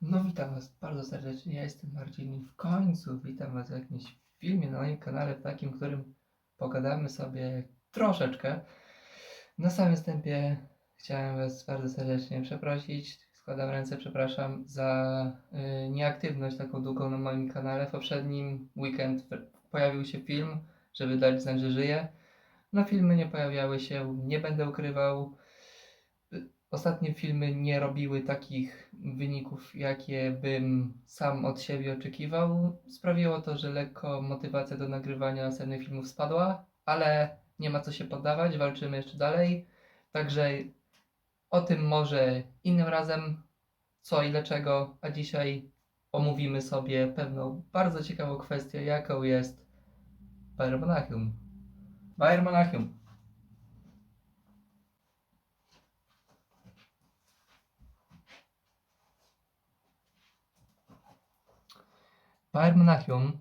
No witam Was bardzo serdecznie, ja jestem Marcin i w końcu witam Was w jakimś filmie na moim kanale, w takim, którym pogadamy sobie troszeczkę. Na samym wstępie chciałem Was bardzo serdecznie przeprosić, składam ręce, przepraszam za y, nieaktywność taką długą na moim kanale. W poprzednim weekend pojawił się film, żeby dać znać, że żyję. No filmy nie pojawiały się, nie będę ukrywał. Ostatnie filmy nie robiły takich wyników, jakie bym sam od siebie oczekiwał. Sprawiło to, że lekko motywacja do nagrywania następnych filmów spadła, ale nie ma co się poddawać, walczymy jeszcze dalej. Także o tym może innym razem, co i dlaczego, a dzisiaj omówimy sobie pewną bardzo ciekawą kwestię, jaką jest Bayern Monachium. Bayern Monachium. Bayern Monachium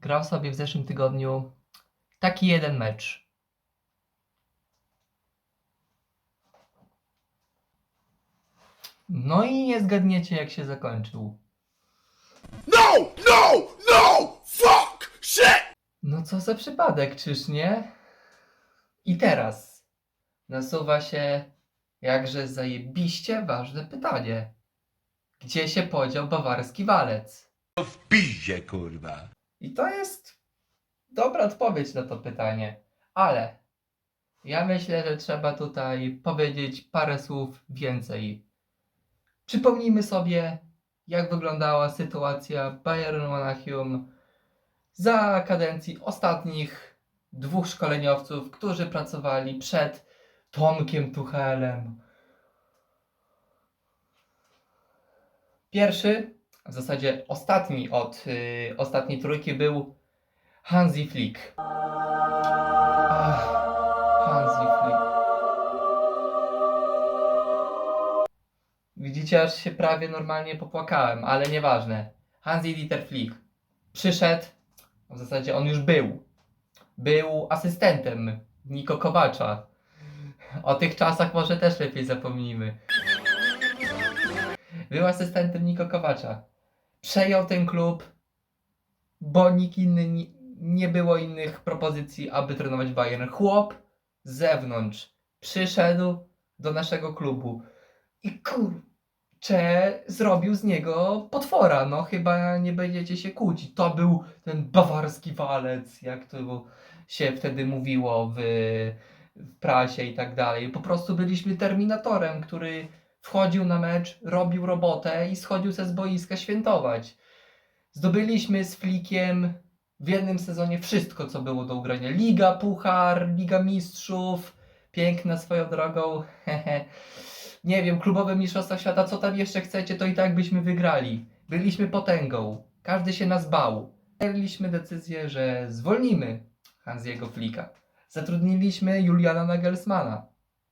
grał sobie w zeszłym tygodniu taki jeden mecz. No i nie zgadniecie jak się zakończył. No! No! No! Fuck! Shit! No co za przypadek, czyż nie? I teraz nasuwa się jakże zajebiście ważne pytanie. Gdzie się podział bawarski walec? W piździe, kurwa. I to jest dobra odpowiedź na to pytanie, ale ja myślę, że trzeba tutaj powiedzieć parę słów więcej. Przypomnijmy sobie, jak wyglądała sytuacja Bayern Monachium za kadencji ostatnich dwóch szkoleniowców, którzy pracowali przed Tomkiem Tuchelem. Pierwszy w zasadzie ostatni od y, ostatniej trójki był Hansi Flick. Ach, Hansi Flick. Widzicie, aż się prawie normalnie popłakałem, ale nieważne. Hansi Dieter Flick przyszedł, w zasadzie on już był. Był asystentem Niko Kowacza. O tych czasach może też lepiej zapomnijmy. Był asystentem Niko Kowacza przejął ten klub, bo nikt inny nie, było innych propozycji, aby trenować Bayern. Chłop z zewnątrz przyszedł do naszego klubu i kurczę, zrobił z niego potwora. No chyba nie będziecie się kłócić. To był ten bawarski walec, jak to się wtedy mówiło w, w prasie i tak dalej. Po prostu byliśmy terminatorem, który wchodził na mecz, robił robotę i schodził ze z boiska świętować. Zdobyliśmy z Flikiem w jednym sezonie wszystko, co było do ugrania. Liga, Puchar, Liga Mistrzów, piękna swoją drogą. Nie wiem, klubowe mistrzostwa świata, co tam jeszcze chcecie, to i tak byśmy wygrali. Byliśmy potęgą. Każdy się nas bał. Podjęliśmy decyzję, że zwolnimy Hansiego Flika. Zatrudniliśmy Juliana Nagelsmana.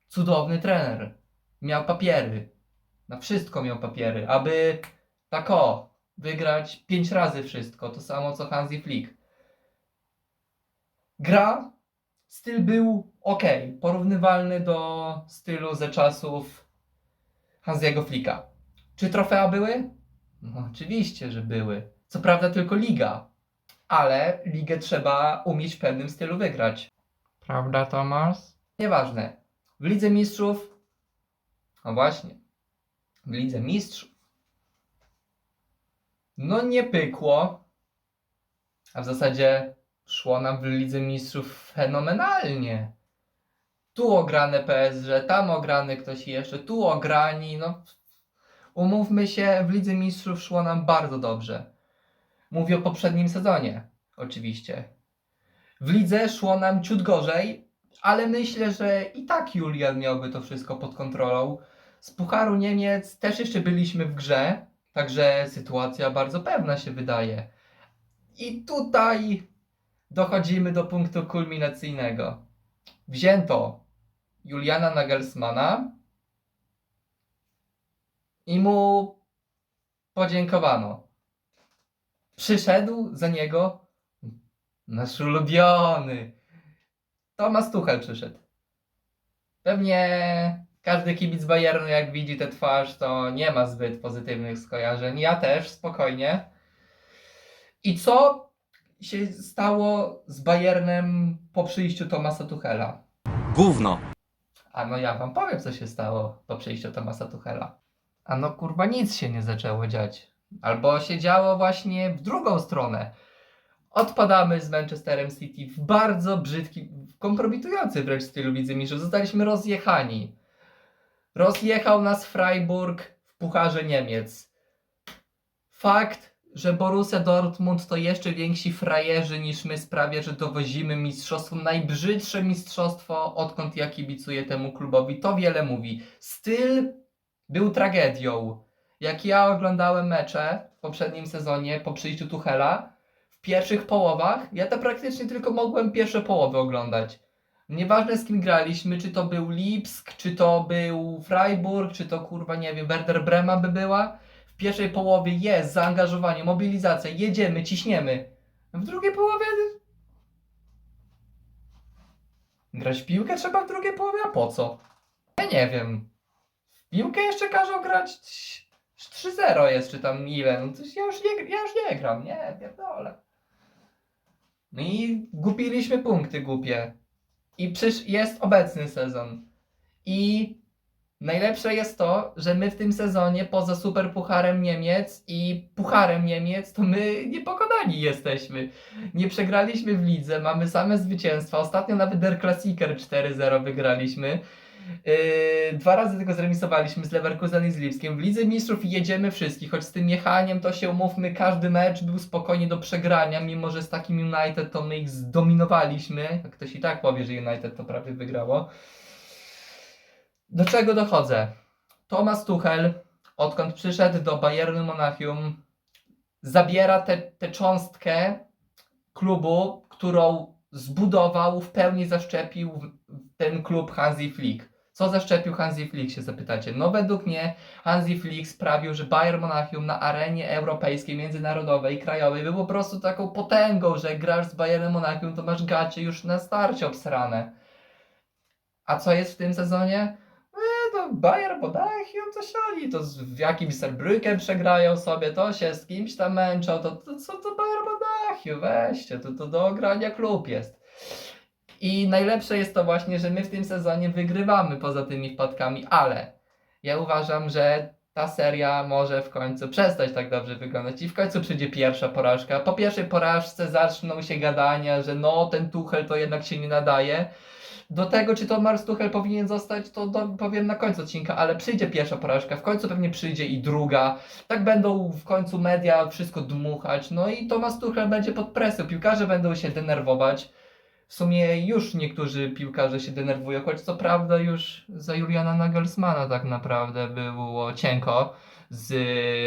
Cudowny trener miał papiery. Na wszystko miał papiery, aby tak o, wygrać pięć razy wszystko, to samo co Hansi Flick. Gra, styl był ok, porównywalny do stylu ze czasów Hansiego Flicka. Czy trofea były? No oczywiście, że były. Co prawda tylko liga, ale ligę trzeba umieć w pewnym stylu wygrać. Prawda, Tomasz? Nieważne. W Lidze Mistrzów no właśnie. W Lidze Mistrzów. No nie pykło. A w zasadzie szło nam w Lidze Mistrzów fenomenalnie. Tu ograne PSG, tam ograny ktoś jeszcze, tu ograni, no. Umówmy się, w Lidze Mistrzów szło nam bardzo dobrze. Mówię o poprzednim sezonie, oczywiście. W lidze szło nam ciut gorzej, ale myślę, że i tak Julian miałby to wszystko pod kontrolą. Z Pucharu Niemiec też jeszcze byliśmy w grze, także sytuacja bardzo pewna się wydaje. I tutaj dochodzimy do punktu kulminacyjnego. Wzięto Juliana Nagelsmana i mu podziękowano. Przyszedł za niego nasz ulubiony Tomasz Tuchel przyszedł. Pewnie każdy kibic Bayernu jak widzi tę twarz, to nie ma zbyt pozytywnych skojarzeń. Ja też, spokojnie. I co się stało z Bayernem po przyjściu Tomasa Tuchela? Gówno. A no ja wam powiem, co się stało po przyjściu Tomasa Tuchela. A no kurwa nic się nie zaczęło dziać. Albo się działo właśnie w drugą stronę. Odpadamy z Manchesterem City w bardzo brzydki, kompromitujący wręcz stylu widzimierzu. Zostaliśmy rozjechani. Rozjechał nas Freiburg w Pucharze Niemiec. Fakt, że Borussia Dortmund to jeszcze więksi frajerzy niż my sprawia, że dowozimy mistrzostwo, najbrzydsze mistrzostwo, odkąd ja kibicuję temu klubowi. To wiele mówi. Styl był tragedią. Jak ja oglądałem mecze w poprzednim sezonie po przyjściu Tuchela, w pierwszych połowach, ja to praktycznie tylko mogłem pierwsze połowy oglądać. Nieważne z kim graliśmy, czy to był Lipsk, czy to był Freiburg, czy to kurwa nie wiem, Werder Brema by była. W pierwszej połowie jest zaangażowanie, mobilizacja, jedziemy, ciśniemy. W drugiej połowie. Grać piłkę trzeba w drugiej połowie, a po co? Ja nie wiem. W piłkę jeszcze każą grać 3-0 jest, czy tam ile. No to ja już nie, ja już nie gram, nie, pierdolę. No i głupiliśmy punkty głupie. I przysz jest obecny sezon. I najlepsze jest to, że my w tym sezonie poza Super Pucharem Niemiec i Pucharem Niemiec, to my niepokonani jesteśmy. Nie przegraliśmy w lidze, mamy same zwycięstwa. Ostatnio nawet Der Klassiker 4-0 wygraliśmy. Yy, dwa razy tylko zremisowaliśmy z Leverkusen i z Lipskiem. W Lidze Mistrzów jedziemy wszystkich, choć z tym jechaniem to się umówmy, każdy mecz był spokojnie do przegrania, mimo że z takim United to my ich zdominowaliśmy. Ktoś i tak powie, że United to prawie wygrało. Do czego dochodzę? Thomas Tuchel, odkąd przyszedł do Bayernu Monachium, zabiera tę cząstkę klubu, którą zbudował, w pełni zaszczepił ten klub Hansi Flick. Co zaszczepił Hansi Flick, się zapytacie? No według mnie Hansi Flick sprawił, że Bayern Monachium na arenie europejskiej, międzynarodowej, krajowej był po prostu taką potęgą, że grasz z Bayernem Monachium, to masz gacie już na starcie obsrane. A co jest w tym sezonie? E, to Bayern Monachium, to się oni, to z, jakimś Saarbrücken przegrają sobie, to się z kimś tam męczą, to, to co to Bayern Monachium, weźcie, to, to do ogrania klub jest. I najlepsze jest to właśnie, że my w tym sezonie wygrywamy poza tymi wpadkami, ale ja uważam, że ta seria może w końcu przestać tak dobrze wyglądać i w końcu przyjdzie pierwsza porażka. Po pierwszej porażce zaczną się gadania, że no ten Tuchel to jednak się nie nadaje. Do tego, czy to Mars Tuchel powinien zostać, to do, powiem na końcu odcinka, ale przyjdzie pierwsza porażka, w końcu pewnie przyjdzie i druga. Tak będą w końcu media wszystko dmuchać, no i Thomas Tuchel będzie pod presją, piłkarze będą się denerwować. W sumie już niektórzy piłkarze się denerwują, choć co prawda już za Juliana Nagelsmana tak naprawdę było cienko z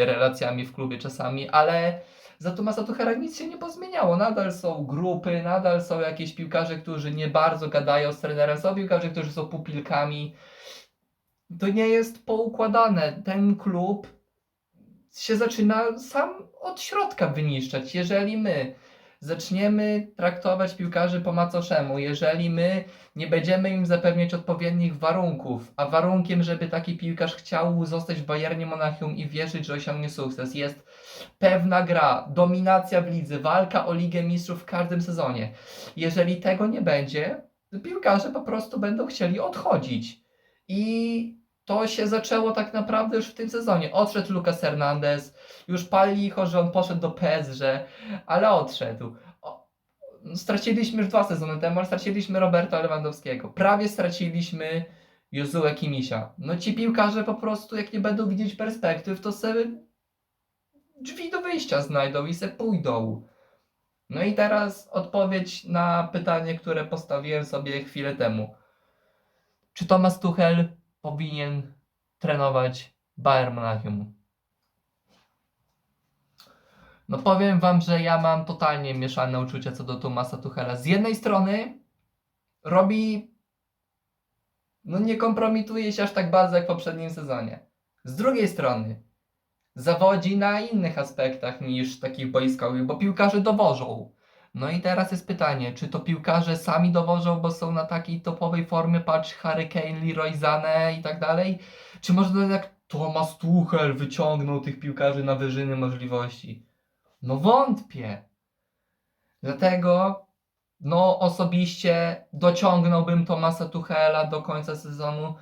relacjami w klubie czasami, ale za Tomasa Tuchela nic się nie pozmieniało. Nadal są grupy, nadal są jakieś piłkarze, którzy nie bardzo gadają z trenerem, są piłkarze, którzy są pupilkami. To nie jest poukładane. Ten klub się zaczyna sam od środka wyniszczać. Jeżeli my zaczniemy traktować piłkarzy po macoszemu, jeżeli my nie będziemy im zapewniać odpowiednich warunków, a warunkiem, żeby taki piłkarz chciał zostać w Bayernie Monachium i wierzyć, że osiągnie sukces, jest pewna gra, dominacja w lidze, walka o Ligę Mistrzów w każdym sezonie. Jeżeli tego nie będzie, piłkarze po prostu będą chcieli odchodzić. I to się zaczęło tak naprawdę już w tym sezonie. Odszedł Lucas Hernandez, już pali licho, że on poszedł do PSG, ale odszedł. Straciliśmy już dwa sezony temu, ale straciliśmy Roberta Lewandowskiego. Prawie straciliśmy Jozue Kimisia. No ci piłkarze po prostu, jak nie będą widzieć perspektyw, to sobie drzwi do wyjścia znajdą i se pójdą. No i teraz odpowiedź na pytanie, które postawiłem sobie chwilę temu. Czy Thomas Tuchel powinien trenować Bayern Monachium? No powiem wam, że ja mam totalnie mieszane uczucia co do Tomasa Tuchela. Z jednej strony robi no nie kompromituje się aż tak bardzo jak w poprzednim sezonie. Z drugiej strony zawodzi na innych aspektach niż takich boiskowych, bo piłkarze dowożą. No i teraz jest pytanie, czy to piłkarze sami dowożą, bo są na takiej topowej formie, patrz Harry Kane, Leroy i tak dalej, czy może to jak Thomas Tuchel wyciągnął tych piłkarzy na wyżyny możliwości? No wątpię. Dlatego no osobiście dociągnąłbym Tomasa Tuchela do końca sezonu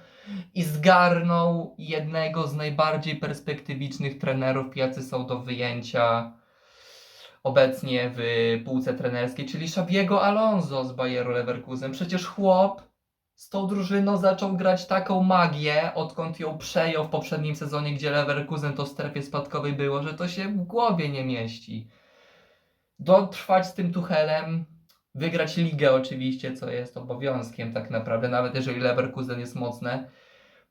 i zgarnął jednego z najbardziej perspektywicznych trenerów, jacy są do wyjęcia obecnie w półce trenerskiej, czyli Xabiego Alonso z Bayeru Leverkusen. Przecież chłop z tą drużyną zaczął grać taką magię, odkąd ją przejął w poprzednim sezonie, gdzie Leverkusen to w strefie spadkowej było, że to się w głowie nie mieści. Dotrwać z tym Tuchelem, wygrać ligę oczywiście, co jest obowiązkiem tak naprawdę, nawet jeżeli Leverkusen jest mocne,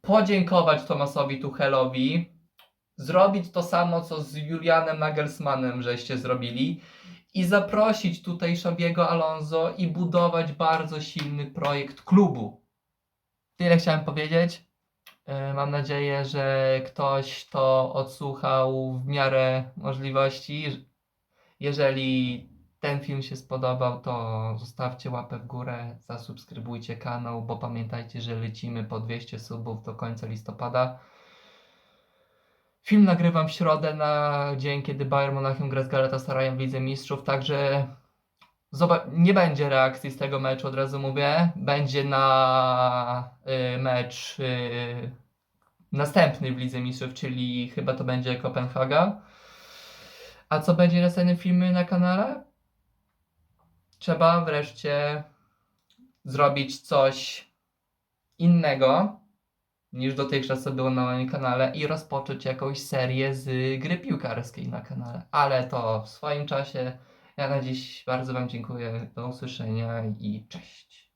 podziękować Tomasowi Tuchelowi, zrobić to samo, co z Julianem Nagelsmannem żeście zrobili i zaprosić tutaj Szabiego Alonso i budować bardzo silny projekt klubu. Tyle chciałem powiedzieć. E, Mam nadzieję, że ktoś to odsłuchał w miarę możliwości. Jeżeli ten film się spodobał, to zostawcie łapę w górę, zasubskrybujcie kanał, bo pamiętajcie, że lecimy po 200 subów do końca listopada. Film nagrywam w środę na dzień, kiedy Bayern Monachium gra z Galatasarayem w Lidze Mistrzów, także nie będzie reakcji z tego meczu, od razu mówię. Będzie na y, mecz y, następny w Lidze Mistrzów, czyli chyba to będzie Kopenhaga. A co będzie następnym filmie na kanale? Trzeba wreszcie zrobić coś innego niż dotychczas co było na moim kanale i rozpocząć jakąś serię z gry piłkarskiej na kanale. Ale to w swoim czasie. Ja na dziś bardzo Wam dziękuję. Do usłyszenia i cześć.